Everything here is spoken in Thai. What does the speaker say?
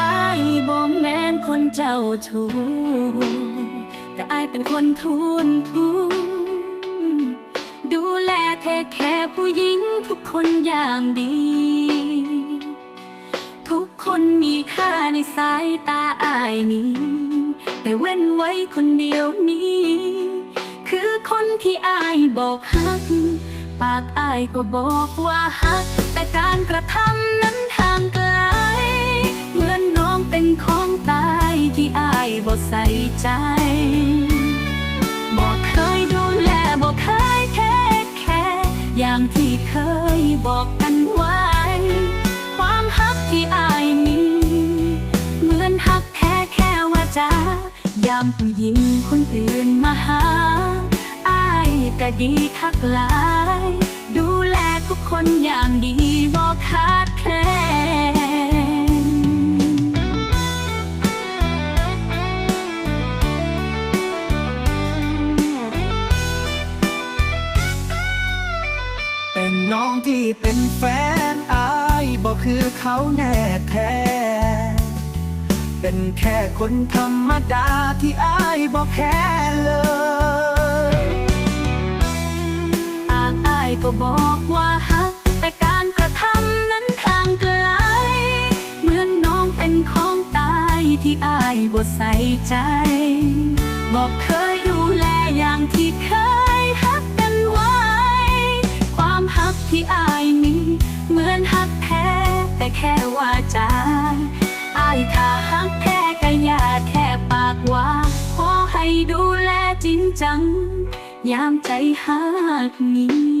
อายบ่แมนคนเจ้าชู้แต่อายเป็นคนทุนทุนดูแลเทคแค่ผู้หญิงทุกคนอย่างดี ทุกคนมีค่าในสายตาอายนี้ แต่เว้นไว้คนเดียวนี้ คนที่อายบอกฮัก ปากอายก็บอกว่าฮัก แต่การกระทำนั้นทางไกล เหมือนน้องเป็นของตายที่อายบ่ใส่ใจบอกเคยดูแลบอกเคยแค่แค่อย่างที่เคยบอกกันไว้ ความฮักที่อายมี เหมือนฮักแค่แค่ว่าจายามผู้หญิงคนอื่นมาหาายก็ดีคักหลาย ดูแลทุกคนอย่างดีบอกขาดแคลนเป็นน้องที่เป็นแฟนอายบอกคือเขาแน่แท้เป็นแค่คนธรรมดาที่อายบอกแค่เลย ก็บอกว่าฮัก แต่การกระทำนั้นทางไกล เหมือนน้องเป็นของตายที่อายบ่ใส่ใจ บอกเคยดูแลอย่างที่เคยฮักกันไว้ ความฮักที่อายมีเหมือนฮักแท้ แต่แค่ว่าจาอายถ้าฮักแท้ก็อย่าแค่ปากว่าขอให้ดูแลจริงจังยามใจหักนี้